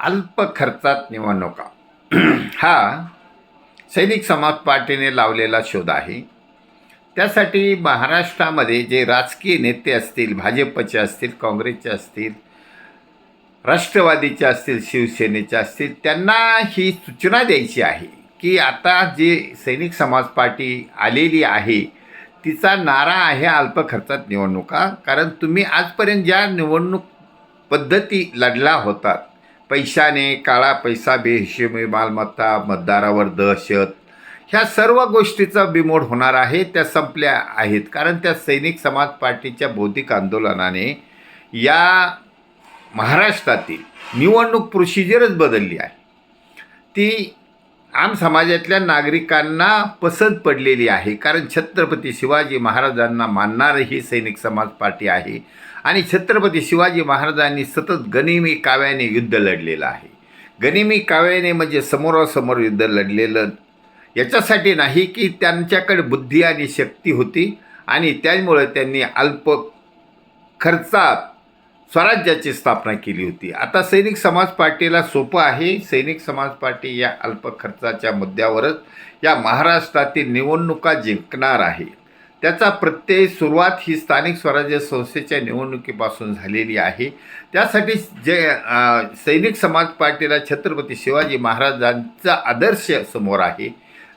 अल्प खर्चात निवडणुका हा सैनिक समाज पार्टीने लावलेला शोध आहे. त्यासाठी महाराष्ट्रामध्ये जे राजकीय नेते असतील भाजपचे असतील काँग्रेसचे असतील राष्ट्रवादीचे असतील शिवसेनेचे असतील त्यांना ही सूचना द्यायची आहे की आता जे सैनिक समाज पार्टी आलेली आहे तिचा नारा आहे अल्प खर्चात निवडणुका कारण तुम्ही आजपर्यंत ज्या निवडणूक पद्धती लढला होतात पैशाने काळा पैसा बेहिशेबी मालमत्ता मतदारावर दहशत ह्या सर्व गोष्टीचा बिमोड होणार आहे. त्या संपल्या आहेत. कारण त्या सैनिक समाज पार्टीच्या बौद्धिक आंदोलनाने या महाराष्ट्रातील निवडणूक प्रोसिजरच बदलली आहे. ती आम समाजातल्या नागरिकांना पसंत पडलेली आहे. कारण छत्रपती शिवाजी महाराजांना मानणारं ही सैनिक समाज पार्टी आहे. आणि छत्रपती शिवाजी महाराजांनी सतत गनिमी काव्याने युद्ध लढलेलं आहे. गनिमी काव्याने म्हणजे समोरासमोर युद्ध लढलेलं याच्यासाठी नाही की त्यांच्याकडे बुद्धी आणि शक्ती होती आणि त्यामुळे त्यांनी अल्प खर्चात स्वराज्याची स्थापना केली होती. आता सैनिक समाज पार्टीला सोपं आहे. सैनिक समाज पार्टी या अल्प खर्चाच्या मुद्द्यावरच या महाराष्ट्रातील निवडणुका जिंकणार आहे. त्याचा प्रत्यय सुरुवात ही स्थानिक स्वराज्य संस्थेच्या निवडणुकीपासून झालेली आहे. त्यासाठी जे सैनिक समाज पार्टीला छत्रपती शिवाजी महाराजांचा आदर्श समोर आहे.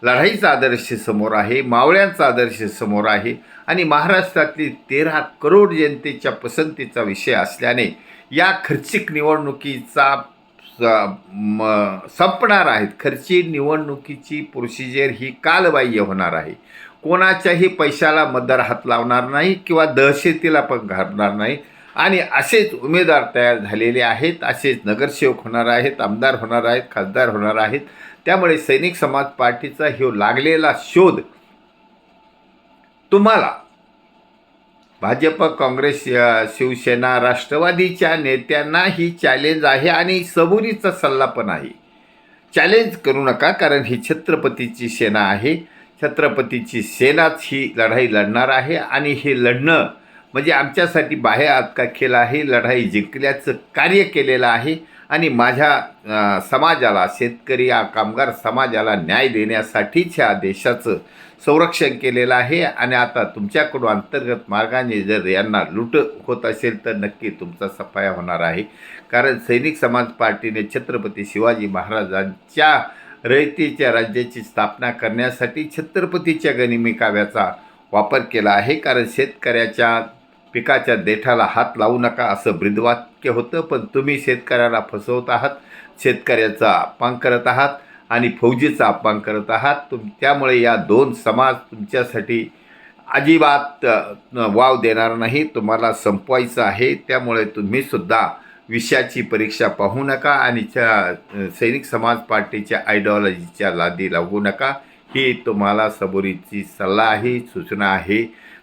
लढाईचा आदर्श समोर आहे मावळ्यांचा आदर्श समोर आहे आणि महाराष्ट्रातली तेरा करोड जनतेच्या पसंतीचा विषय असल्याने या खर्चिक निवडणुकीचा स- म- संपणार आहेत. खर्ची निवडणुकीची प्रोसिजर ही कालबाह्य होणार आहे. कोणाच्याही पैशाला मतदार हात लावणार नाही किंवा दहशतीला पण घालणार नाही. आणि असेच उमेदवार तयार झालेले आहेत असेच नगरसेवक होणार आहेत आमदार होणार आहेत खासदार होणार आहेत. त्यामुळे सैनिक समाज पार्टीचा हे लागलेला शोध तुम्हाला भाजप काँग्रेस शिवसेना राष्ट्रवादीच्या नेत्यांना ही चॅलेंज आहे आणि सबुरीचा सल्ला पण आहे. चॅलेंज करू नका कारण ही छत्रपतीची सेना आहे. छत्रपतीची सेनाच ही लढाई लढणार आहे आणि हे लढणं म्हणजे आमच्यासाठी बाह्य हात का खेळ आहे लढाई जिंकल्याचं कार्य केलेलं आहे आणि माझ्या समाजाला शेतकरी हा कामगार समाजाला न्याय देण्यासाठीच ह्या देशाचं संरक्षण केलेलं आहे आणि आता तुमच्याकडून अंतर्गत मार्गाने जर यांना लूट होत असेल तर नक्की तुमचा सफाया होणार आहे. कारण सैनिक समाज पार्टीने छत्रपती शिवाजी महाराजांच्या रयतीच्या राज्याची स्थापना करण्यासाठी छत्रपतीच्या गनिमी काव्याचा वापर केला आहे. कारण शेतकऱ्याच्या पिकाच्या देठाला हात लावू नका असं ब्रिदवाक्य होतं पण तुम्ही शेतकऱ्याला फसवत आहात शेतकऱ्याचा अपमान करत आहात आणि फौजीचा अपमान करत आहात. तुम त्यामुळे या दोन समाज तुमच्यासाठी अजिबात वाव देणार नाही. तुम्हाला संपवायचं आहे. त्यामुळे तुम्हीसुद्धा विषयाची परीक्षा पाहू नका आणि त्या सैनिक समाज पार्टीच्या आयडिओलॉजीच्या लादी लागू नका. ही तुम्हाला सबुरीची सल्ला आहे सूचना आहे.